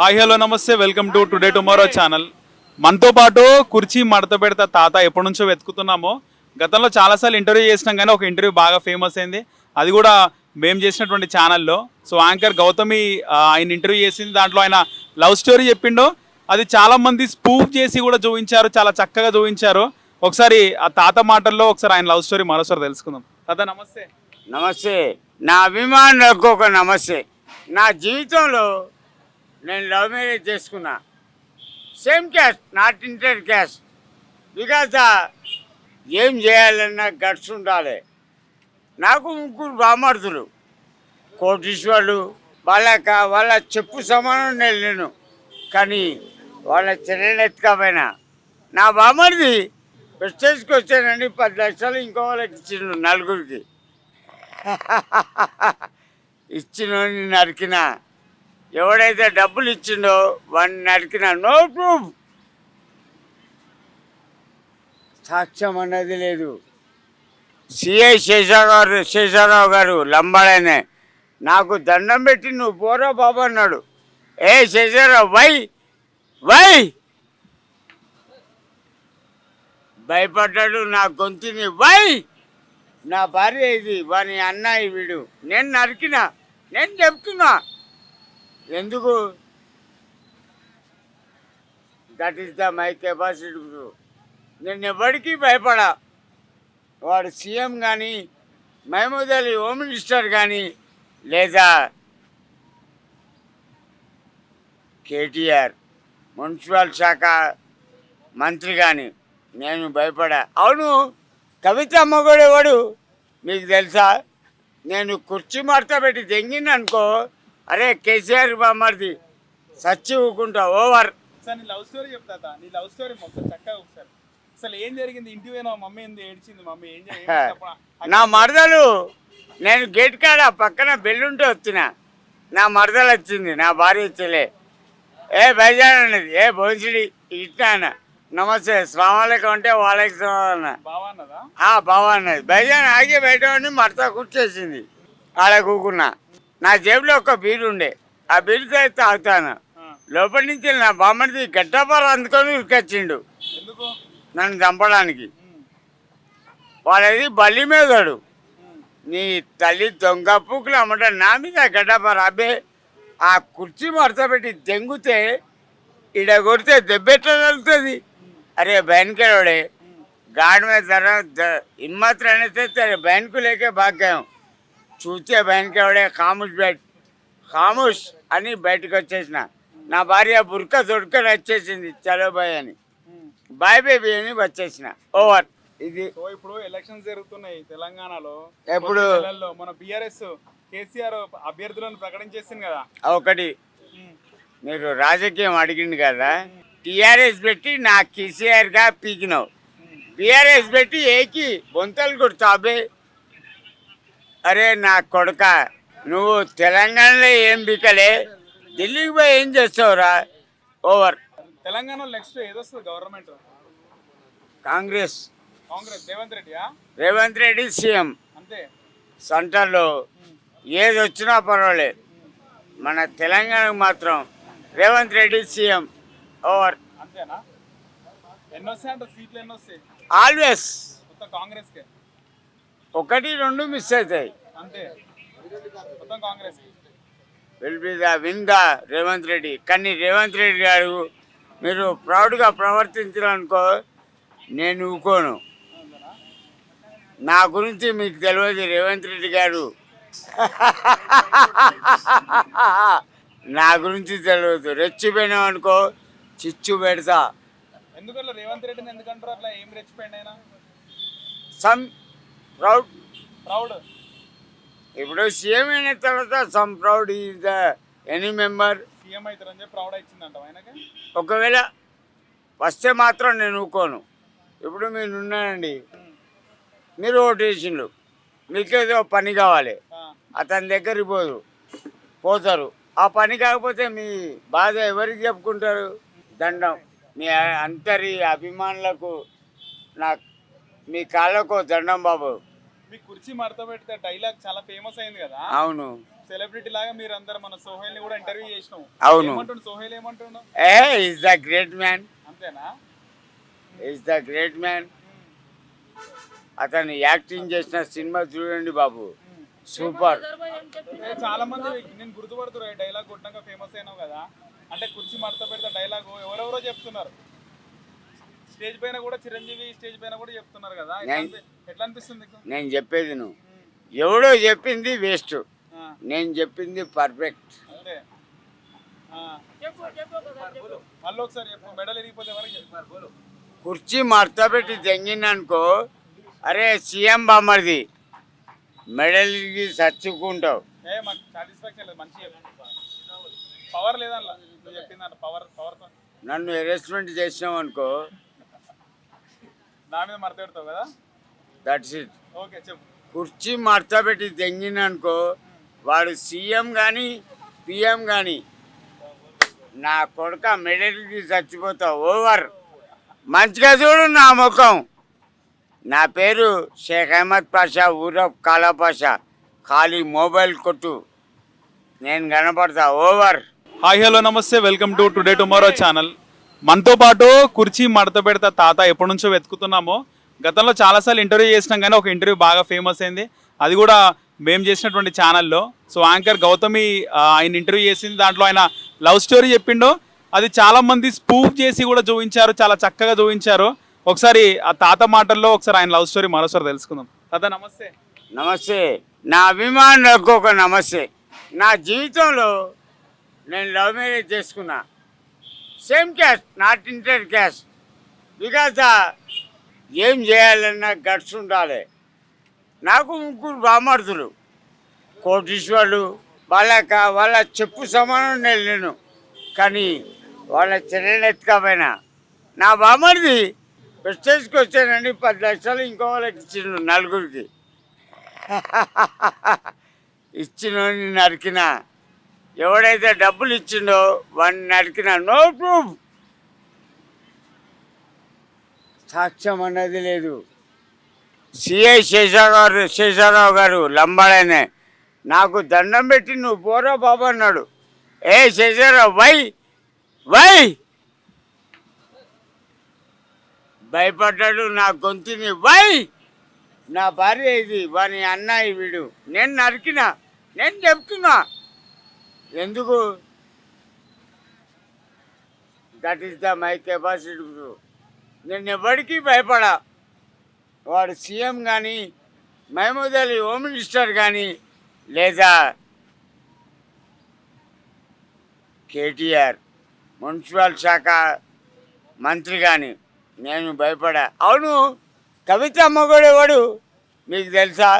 Hi hello నమస్తే welcome to today tomorrow channel. మనతో పాటు కుర్చీ మడత పెడతా తాత ఎప్పటి నుంచో వెతుకుతున్నామో. గతంలో చాలాసార్లు ఇంటర్వ్యూ చేసినాం కానీ ఒక ఇంటర్వ్యూ బాగా ఫేమస్ అయింది. అది కూడా మేము చేసినటువంటి ఛానల్లో. సో యాంకర్ గౌతమి ఆయన ఇంటర్వ్యూ చేసింది. దాంట్లో ఆయన లవ్ స్టోరీ చెప్పిండో. అది చాలామంది స్పూఫ్ చేసి కూడా చూపించారు. చాలా చక్కగా చూపించారు. ఒకసారి ఆ తాత మాటల్లో ఒకసారి ఆయన లవ్ స్టోరీ మరోసారి తెలుసుకుందాం. తాత నమస్తే. నమస్తే. నా అభిమానులకు ఒక నమస్తే. నా జీవితంలో నేను లవ్ మ్యారేజ్ చేసుకున్నా. Same caste not inter caste. Because ఏం చేయాలన్నా గట్స్ ఉండాలి. నాకు ముగ్గురు బామర్థులు కోటీశ్వరులు వాళ్ళక వాళ్ళ చెప్పు సమానం నేను కానీ వాళ్ళ చెల్లెలెత్తుకపోయినా నా బామర్ది ప్రెస్టేజ్కి వచ్చానండి పది లక్షలు ఇంకో వాళ్ళకి ఇచ్చిండు నలుగురికి. ఇచ్చిన నరికినా. ఎవడైతే డబ్బులు ఇచ్చిండో వాడిని నరికిన నో ప్రూఫ్ సాక్ష్యం అన్నది లేదు. సిఐ శేషారావు శేషారావు గారు లంబాడనే నాకు దండం పెట్టి నువ్వు పోరా బాబు అన్నాడు. ఏ శేషారావు వై వై! భయపడ్డాడు నా గొంతుని. వై నా భార్య ఇది వాని అన్నాయి వీడు. నేను నరికినా నేను చెప్తున్నా ఎందుకు? That is the my capacity నేను ఎవరికి భయపడా. వాడు సీఎం కానీ మహమూద్ అలీ హోమ్ మినిస్టర్ కానీ లేదా కేటీఆర్ మున్సిపల్ శాఖ మంత్రి కానీ నేను భయపడా. అవును కవిత అమ్మగోడేవాడు మీకు తెలుసా? నేను కుర్చీ మడత పెట్టి తెంగిన అనుకో అరే కేసీఆర్ బామ్మర్ది సచ్చి ఊకుంటా ఓవర్. సార్ నీ లవ్ స్టోరీ చెప్తా. నీ లవ్ స్టోరీ ఒకసారి చక్కగా ఒకసారి. అసలు ఏం జరిగింది? ఇంటి పోయినా మమ్మీ ఏంది ఏడ్చింది? మమ్మీ ఏం నా మరదలు నేను గేట్ కాడ పక్కన బెల్లుంటే వచ్చిన. నా మరదలు వచ్చింది నా భార్య వచ్చలే. ఏ బైజాన్ అన్నది ఏ భోజడి ఇట్లా నమస్తే స్వామికం అంటే వాళ్ళకి అన్న. బావా అన్నదా? బైజాన్ ఆగి బయట ఉండి మడత కూర్చేసింది ఆడ కూకున్నా. నా జేబులో ఒక బీరు ఉండే. ఆ బీరుతో తాగుతాను. లోపల నుంచి నా బామ్మడిది గడ్డపార అందుకొని ఉరికొచ్చిండు. నన్ను చంపడానికి. వాళ్ళది బలి మీదడు. నీ తల్లి దొంగ పూకులు అమ్మట నా మీద గడ్డపార అబ్బే ఆ కుర్చీ మడతపెట్టి దెంగితే ఇడ కొడితే దెబ్బెట్టగలుగుతుంది అరే బయనకేవాడే గాడి మీద ధర ఇమ్మాత్రం అయితే బయనకు లేకే భాగ్యం. చూస్తే బయనకి ఎవడే? ఖాముష్ బెట్ ఖాముష్ అని బయటకు వచ్చేసిన. నా భార్య బుర్క దొడుకొని వచ్చేసింది చలో బాయ్ అని. బాయ్ బేబీ అని వచ్చేసిన. ఓవర్. ఇది ఇప్పుడు ఎలక్షన్స్ జరుగుతున్నాయి తెలంగాణలో. ఎప్పుడు? మన బిఆర్ఎస్ కేసీఆర్ అభ్యర్థులను ప్రకటించేసింది కదా. ఒకటి. మీరు రాజకీయం అడిగింది కదా. టీఆర్ఎస్ పెట్టి నా కేసీఆర్గా పీకినావు. ఉమ్. బీఆర్ఎస్ పెట్టి ఏకి బొంతలు కొడతాబే అరే నా కొడుక నువ్వు తెలంగాణలో ఏం బికలే? ఢిల్లీకి పోయి ఏం చేస్తావురా? ఓవర్. తెలంగాణలో నెక్స్ట్ ఏదొస్తుంది గవర్నమెంట్ కాంగ్రెస్. కాంగ్రెస్ రేవంత్ రెడ్డియా? రేవంత్ రెడ్డి సీఎం. అంతే. సెంటర్లో ఏది వచ్చినా పర్వాలేదు. మన తెలంగాణకు మాత్రం రేవంత్ రెడ్డి సీఎం. ఓవర్. అంతేనా? ఎన్ని సీట్లు ఎన్ని ఆల్వేస్. కాంగ్రెస్కే? ఒకటి రెండు మిస్ అవుతాయి. Will be the win the Revanth Reddy. కానీ రేవంత్ రెడ్డి గారు మీరు ప్రౌడ్గా ప్రవర్తించాలనుకో నేను ఊకోను. నా గురించి మీకు తెలియదు రేవంత్ రెడ్డి గారు. నా గురించి తెలియదు. రెచ్చిపోయినాం అనుకో చిచ్చు పెడతా. రేవంత్ రెడ్డిని ఎందుకంటారు అట్లా ఏం రెచ్చిపోయింది ఆయన? Some proud. ప్రౌడ్. ఇప్పుడు సీఎం అయిన తర్వాత some proud is the any member. CM అవుతారని చెప్పి ప్రౌడ్ ఇచ్చిందంట ఆయనకి? ఒకవేళ వస్తే మాత్రం నేను ఊకోను. ఇప్పుడు మీరు ఉన్నానండి మీరు ఓటు వేసిండు మీకేదో పని కావాలి. అతని దగ్గరికి పోదు. పోతారు. ఆ పని కాకపోతే మీ బాధ ఎవరికి చెప్పుకుంటారు? దండం. మీ అందరి అభిమానులకు నా మీ కాళ్ళకు దండం బాబు. మీ కుర్చీ మడత పెడితే డైలాగ్ చాలా ఫేమస్ అయింది కదా? అవును. సెలబ్రిటీ లాగా మీరు అందరు మన సోహెల్ని కూడా ఇంటర్వ్యూ చేసినాం అవును. ఏమంటుండు సోహెల్ ఏమంటుండు? He is the great man అంతేనా? ఇస్ ద గ్రేట్ మ్యాన్ అతను యాక్టింగ్ చేసిన సినిమా చూడండి బాబు. సూపర్ చాలా మంది నేను గుర్తుపడుతున్నారు డైలాగ్ కొట్టాక ఫేమస్ అయినావు కదా? అంటే కుర్చీ మడత పెడితే డైలాగ్ ఎవరెవరో చెప్తున్నారు. స్టేజ్ పైన కూడా చిరంజీవి స్టేజ్ పైన కూడా చెప్తున్నారు కదా? నేను- అనిపి- ఎట్లా అనిపిస్తుంది నీకు? నేను చెప్పేది నువ్వు. ఎవడో చెప్పింది వేస్ట్. నేను చెప్పింది పర్ఫెక్ట్. మెడల్ కుర్చీ మడత పెట్టి తెంగిందనుకో అరే సీఎం బామ్మర్ది మెడల్కి చచ్చుకుంటావు. నన్ను అరెస్ట్మెంట్ చేసినావు అనుకో నా మీద మడత పెడతావు కదా? దట్స్ ఇట్ ఓకే చెప్పు. కుర్చీ మడత పెట్టి తెంగిందనుకో వాడు సీఎం కానీ పిఎం కానీ నా కొడుక మెడల్కి చచ్చిపోతావు ఓవర్. మంచిగా చూడు నా ముఖం. నా పేరు షేక్ అహ్మద్ పాషా ఊరఫ్ కాలా పాషా. ఖాళీ మొబైల్ కొట్టు. నేను కనపడతా ఓవర్. హాయ్ హలో నమస్తే. Welcome to today tomorrow channel మనతో పాటు కుర్చీ మడత పెడతా తాత ఎప్పటి నుంచో వెతుకుతున్నామో గతంలో చాలాసార్లు ఇంటర్వ్యూ చేసినాం కానీ ఒక ఇంటర్వ్యూ బాగా ఫేమస్ అయింది. అది కూడా మేము చేసినటువంటి ఛానల్లో. సో యాంకర్ గౌతమి ఆయన ఇంటర్వ్యూ చేసింది. దాంట్లో ఆయన లవ్ స్టోరీ చెప్పిండో. అది చాలామంది స్పూఫ్ చేసి కూడా చూపించారు. చాలా చక్కగా చూపించారు. ఒకసారి ఆ తాత మాటల్లో ఒకసారి ఆయన లవ్ స్టోరీ మరోసారి తెలుసుకుందాం. తాత నమస్తే. నమస్తే. నా అభిమానులకు ఒక నమస్తే. నా జీవితంలో నేను లవ్ మ్యారేజ్ చేసుకున్నా. Same caste not inter caste because ఏం చేయాలన్నా గట్స్ ఉండాలి. నాకు ముగ్గురు బామర్థులు కోటీశ్వరులు వాళ్ళక వాళ్ళ చెప్పు సమానం నేను కానీ వాళ్ళ చెల్లెలు నా బామర్ది ప్రెస్టేజ్కి వచ్చానండి పది లక్షలు ఇంకో వాళ్ళకి ఇచ్చిండు నలుగురికి. ఇచ్చిన నరికిన. ఎవడైతే డబ్బులు ఇచ్చిండో వాడిని నరికిన. No proof. సాక్ష్యం అన్నది లేదు. సిఐ శేషారావు శేషారావు గారు లంబాడనే. నాకు దండం పెట్టి నువ్వు పోరా బాబు అన్నాడు. ఏ శేషారావు వై వై. భయపడ్డాడు నా గొంతుని వై. నా భార్య ఇది వాని అన్నాయి వీడు. నేను నరికిన నేను చెప్తున్నా ఎందుకు? That is the my capacity నేను ఎవరికీ భయపడా. వాడు సీఎం కానీ మహమూద్ అలీ హోమ్ మినిస్టర్ కానీ లేదా కేటీఆర్ మున్సిపల్ శాఖ మంత్రి కానీ నేను భయపడా. అవును కవిత అమ్మగోడేవాడు మీకు తెలుసా?